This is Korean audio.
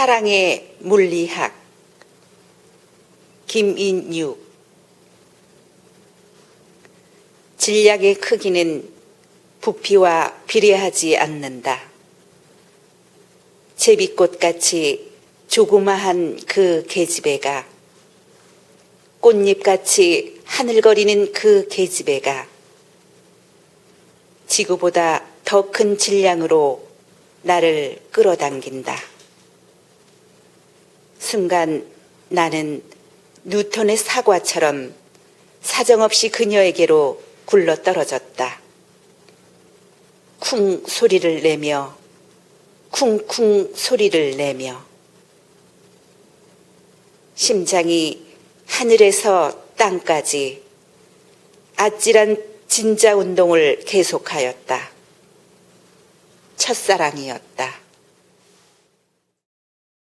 사랑의 물리학 김인육 진략의 크기는 부피와 비례하지 않는다. 제비꽃같이 조그마한 그 계집애가 꽃잎같이 하늘거리는 그 계집애가 지구보다 더 큰 질량으로 나를 끌어당긴다. 순간 나는 뉴턴의 사과처럼 사정없이 그녀에게로 굴러 떨어졌다. 쿵 소리를 내며 쿵쿵 소리를 내며 심장이 하늘에서 땅까지 아찔한 진자 운동을 계속하였다. 첫사랑이었다.